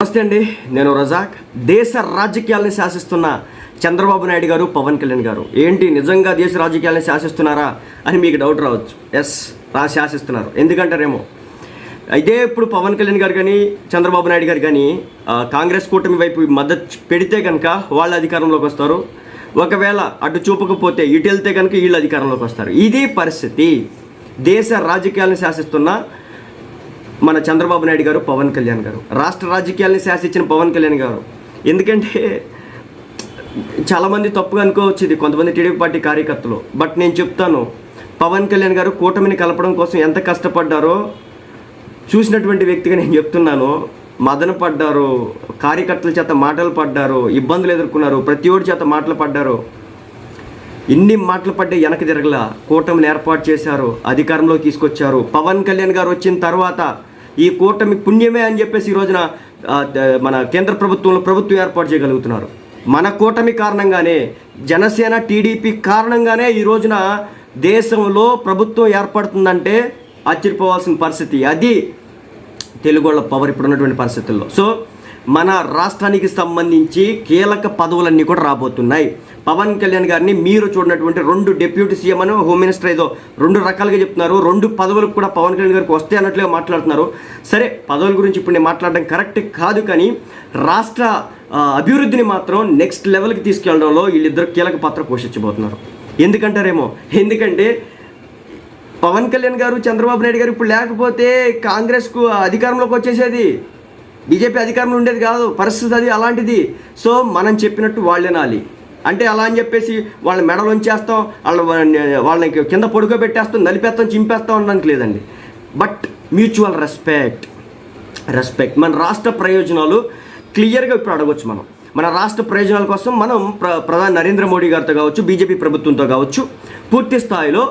నమస్తే అండి. నేను రజాక్. దేశ రాజకీయాలను శాసిస్తున్న చంద్రబాబు నాయుడు గారు పవన్ కళ్యాణ్ గారు. ఏంటి? నిజంగా దేశ రాజకీయాలను శాసిస్తున్నారా అని మీకు డౌట్ రావచ్చు. ఎస్ రా శాసిస్తున్నారు. ఎందుకంటారేమో? అయితే ఇప్పుడు పవన్ కళ్యాణ్ గారు కానీ చంద్రబాబు నాయుడు గారు కానీ కాంగ్రెస్ కూటమి వైపు మద్దతు పెడితే కనుక వాళ్ళు అధికారంలోకి వస్తారు. ఒకవేళ అటు చూపకపోతే ఇటు వెళ్తే కనుక వీళ్ళు అధికారంలోకి వస్తారు. ఇదే పరిస్థితి. దేశ రాజకీయాలను శాసిస్తున్న మన చంద్రబాబు నాయుడు గారు పవన్ కళ్యాణ్ గారు. రాష్ట్ర రాజకీయాల్ని శాసించిన పవన్ కళ్యాణ్ గారు. ఎందుకంటే చాలామంది తప్పుగా అనుకోవచ్చు ఇది. కొంతమంది టీడీపీ పార్టీ కార్యకర్తలు. బట్ నేను చెప్తాను పవన్ కళ్యాణ్ గారు కూటమిని కలపడం కోసం ఎంత కష్టపడ్డారో చూసినటువంటి వ్యక్తిగా నేను చెప్తున్నాను. మదన పడ్డారు కార్యకర్తల చేత మాటలు పడ్డారు ఇబ్బందులు ఎదుర్కొన్నారు ప్రతి ఒడి చేత మాటలు పడ్డారు. ఇన్ని మాటలు పడ్డే వెనక తిరగల కూటమిని ఏర్పాటు చేశారు అధికారంలోకి తీసుకొచ్చారు. పవన్ కళ్యాణ్ గారు వచ్చిన తర్వాత ఈ కూటమి పుణ్యమే అని చెప్పేసి ఈ రోజున మన కేంద్ర ప్రభుత్వంలో ప్రభుత్వం ఏర్పాటు చేయగలుగుతున్నారు. మన కూటమి కారణంగానే జనసేన టీడీపీ కారణంగానే ఈ రోజున దేశంలో ప్రభుత్వం ఏర్పడుతుందంటే ఆశ్చర్యపోవాల్సిన పరిస్థితి. అది తెలుగోళ్ళ పవర్ ఇప్పుడు ఉన్నటువంటి పరిస్థితుల్లో. సో మన రాష్ట్రానికి సంబంధించి కీలక పదవులన్నీ కూడా రాబోతున్నాయి. పవన్ కళ్యాణ్ గారిని మీరు చూడనటువంటి రెండు డిప్యూటీ సీఎం అని హోమ్ మినిస్టర్ ఏదో రెండు రకాలుగా చెప్తున్నారు. రెండు పదవులకు కూడా పవన్ కళ్యాణ్ గారికి వస్తే అన్నట్లుగా మాట్లాడుతున్నారు. సరే పదవుల గురించి ఇప్పుడు నేను మాట్లాడడం కరెక్ట్ కాదు కానీ రాష్ట్ర అభివృద్ధిని మాత్రం నెక్స్ట్ లెవెల్కి తీసుకెళ్ళడంలో వీళ్ళిద్దరు కీలక పాత్ర పోషించబోతున్నారు. ఎందుకంటారేమో? ఎందుకంటే పవన్ కళ్యాణ్ గారు చంద్రబాబు నాయుడు గారు ఇప్పుడు లేకపోతే కాంగ్రెస్కు అధికారంలోకి వచ్చేసేది. బీజేపీ అధికారంలో ఉండేది కాదు పరిస్థితి అది అలాంటిది. సో మనం చెప్పినట్టు వాళ్ళు వినాలి అంటే అలా అని చెప్పేసి వాళ్ళ మెడలు ఉంచేస్తాం వాళ్ళ వాళ్ళని కింద పడుకోబెట్టేస్తాం నలిపేస్తాం చింపేస్తాం అనడానికి లేదండి. But mutual respect. రెస్పెక్ట్. మన రాష్ట్ర ప్రయోజనాలు క్లియర్గా ఇప్పుడు అడగవచ్చు మనం. మన రాష్ట్ర ప్రయోజనాల కోసం మనం ప్ర ప్రధాని నరేంద్ర మోడీ గారితో కావచ్చు బీజేపీ ప్రభుత్వంతో కావచ్చు పూర్తి స్థాయిలో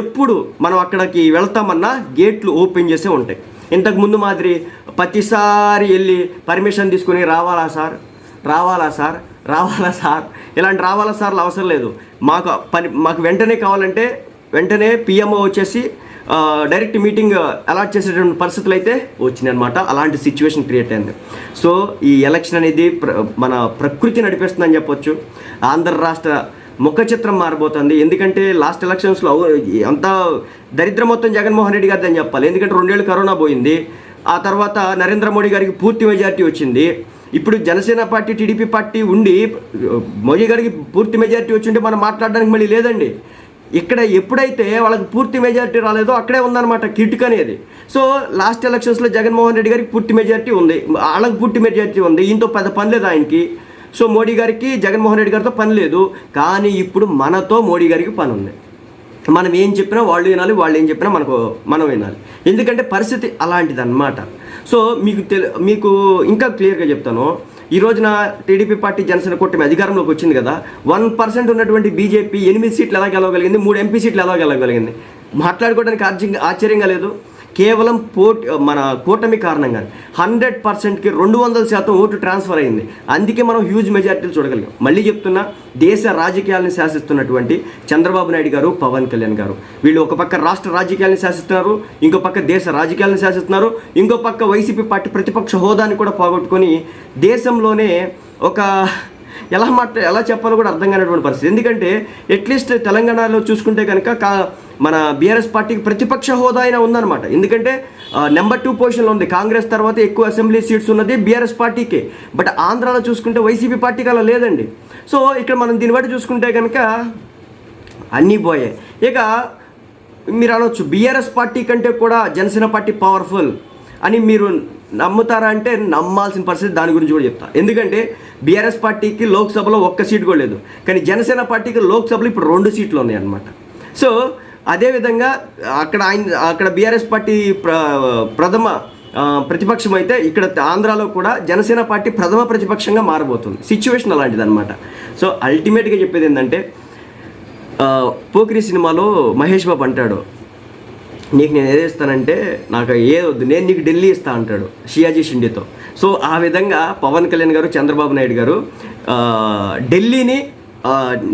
ఎప్పుడు మనం అక్కడికి వెళ్తామన్నా గేట్లు ఓపెన్ చేసే ఉంటాయి. ఇంతకుముందు మాదిరి ప్రతిసారి వెళ్ళి పర్మిషన్ తీసుకుని రావాలా సార్? రావాలా సార్? రావాలా సార్? ఇలాంటి రావాలా సార్లు అవసరం లేదు. మాకు పని మాకు వెంటనే కావాలంటే వెంటనే పిఎంఓ వచ్చేసి డైరెక్ట్ మీటింగ్ అలాట్ చేసేటువంటి పరిస్థితులు అయితే వచ్చినాయన్నమాట అలాంటి సిచ్యువేషన్ క్రియేట్ అయింది. సో ఈ ఎలక్షన్ అనేది ప్ర మన ప్రకృతి నడిపిస్తుందని చెప్పొచ్చు. ఆంధ్ర రాష్ట్ర ముఖ చిత్రం మారిపోతుంది ఎందుకంటే లాస్ట్ ఎలక్షన్స్లో అంతా దరిద్రం మొత్తం జగన్మోహన్ రెడ్డి గారిది అని చెప్పాలి. ఎందుకంటే రెండేళ్ళు కరోనా పోయింది. ఆ తర్వాత నరేంద్ర మోడీ గారికి పూర్తి మెజారిటీ వచ్చింది. ఇప్పుడు జనసేన పార్టీ టీడీపీ పార్టీ ఉండి మోడీ గారికి పూర్తి మెజారిటీ వచ్చింటే మనం మాట్లాడడానికి మళ్ళీ లేదండి. ఇక్కడ ఎప్పుడైతే వాళ్ళకి పూర్తి మెజారిటీ రాలేదో అక్కడే ఉందన్నమాట కిటుక్ అనేది. సో లాస్ట్ ఎలక్షన్స్లో జగన్మోహన్ రెడ్డి గారికి పూర్తి మెజారిటీ ఉంది. వాళ్ళకి పూర్తి మెజారిటీ ఉంది. ఈయంతో పెద్ద పని లేదు ఆయనకి. సో మోడీ గారికి జగన్మోహన్ రెడ్డి గారితో పని లేదు. కానీ ఇప్పుడు మనతో మోడీ గారికి పని ఉంది. మనం ఏం చెప్పినా వాళ్ళు వినాలి వాళ్ళు ఏం చెప్పినా మనకు మనం వినాలి. ఎందుకంటే పరిస్థితి అలాంటిదన్నమాట. సో మీకు తెలు మీకు ఇంకా క్లియర్గా చెప్తాను. ఈ రోజున టీడీపీ పార్టీ జనసేన కూటమి అధికారంలోకి వచ్చింది కదా. వన్ పర్సెంట్ ఉన్నటువంటి బీజేపీ ఎనిమిది సీట్లు ఎలా గెలవగలిగింది? మూడు ఎంపీ సీట్లు ఎలా గెలవగలిగింది? మాట్లాడుకోవడానికి ఆశ్చర్యంగా లేదు. కేవలం పోట్ మన కూటమి కారణంగా హండ్రెడ్ పర్సెంట్కి రెండు వందల శాతం ఓటు ట్రాన్స్ఫర్ అయింది. అందుకే మనం హ్యూజ్ మెజార్టీలు చూడగలిగాం. మళ్ళీ చెప్తున్నా దేశ రాజకీయాలను శాసిస్తున్నటువంటి చంద్రబాబు నాయుడు గారు పవన్ కళ్యాణ్ గారు. వీళ్ళు ఒక పక్క రాష్ట్ర రాజకీయాలను శాసిస్తున్నారు ఇంకో పక్క దేశ రాజకీయాలను శాసిస్తున్నారు ఇంకో పక్క వైసీపీ పార్టీ ప్రతిపక్ష హోదాని కూడా పోగొట్టుకొని దేశంలోనే ఒక ఎలా మాట ఎలా చెప్పాలో కూడా అర్థం కానటువంటి పరిస్థితి. ఎందుకంటే అట్లీస్ట్ తెలంగాణలో చూసుకుంటే కనుక కా మన బీఆర్ఎస్ పార్టీకి ప్రతిపక్ష హోదా అయినా ఉందన్నమాట. ఎందుకంటే నెంబర్ టూ పొజిషన్లో ఉంది. కాంగ్రెస్ తర్వాత ఎక్కువ అసెంబ్లీ సీట్స్ ఉన్నది బీఆర్ఎస్ పార్టీకే. బట్ ఆంధ్రాలో చూసుకుంటే వైసీపీ పార్టీకి అలా లేదండి. సో ఇక్కడ మనం దీన్ని బట్టి చూసుకుంటే కనుక అన్నీ పోయాయి. ఇక మీరు అనొచ్చు బీఆర్ఎస్ పార్టీ కంటే కూడా జనసేన పార్టీ పవర్ఫుల్ అని మీరు నమ్ముతారా అంటే నమ్మాల్సిన పరిస్థితి దాని గురించి కూడా చెప్తా. ఎందుకంటే బీఆర్ఎస్ పార్టీకి లోక్సభలో ఒక్క సీట్ కూడా లేదు. కానీ జనసేన పార్టీకి లోక్సభలో ఇప్పుడు రెండు సీట్లు ఉన్నాయి అన్నమాట సో అదేవిధంగా అక్కడ ఆయన అక్కడ బీఆర్ఎస్ పార్టీ ప్ర ప్రథమ ప్రతిపక్షం అయితే ఇక్కడ ఆంధ్రాలో కూడా జనసేన పార్టీ ప్రథమ ప్రతిపక్షంగా మారబోతుంది. సిచ్యువేషన్ అలాంటిది అనమాట సో అల్టిమేట్గా చెప్పేది ఏంటంటే పోకిరి సినిమాలో మహేష్ బాబు అంటాడు నీకు నేను ఏది ఇస్తానంటే నాకు ఏదొద్దు నేను నీకు ఢిల్లీ ఇస్తా అంటాడు షియాజీ షిండితో. సో ఆ విధంగా పవన్ కళ్యాణ్ గారు చంద్రబాబు నాయుడు గారు ఢిల్లీని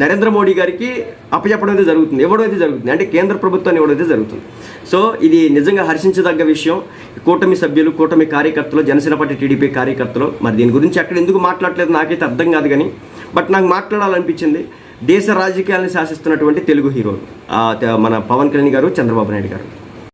నరేంద్ర మోడీ గారికి అప్పచెప్పడం అయితే జరుగుతుంది ఇవ్వడం అయితే జరుగుతుంది. అంటే కేంద్ర ప్రభుత్వాన్ని ఇవ్వడం అయితే జరుగుతుంది. సో ఇది నిజంగా హర్షించదగ్గ విషయం. కూటమి సభ్యులు కూటమి కార్యకర్తలు జనసేన పార్టీ టీడీపీ కార్యకర్తలు మరి దీని గురించి అక్కడ ఎందుకు మాట్లాడలేదు నాకైతే అర్థం కాదు కానీ బట్ నాకు మాట్లాడాలనిపించింది. దేశ రాజకీయాలను శాసిస్తున్నటువంటి తెలుగు హీరోలు మన పవన్ కళ్యాణ్ గారు చంద్రబాబు నాయుడు గారు.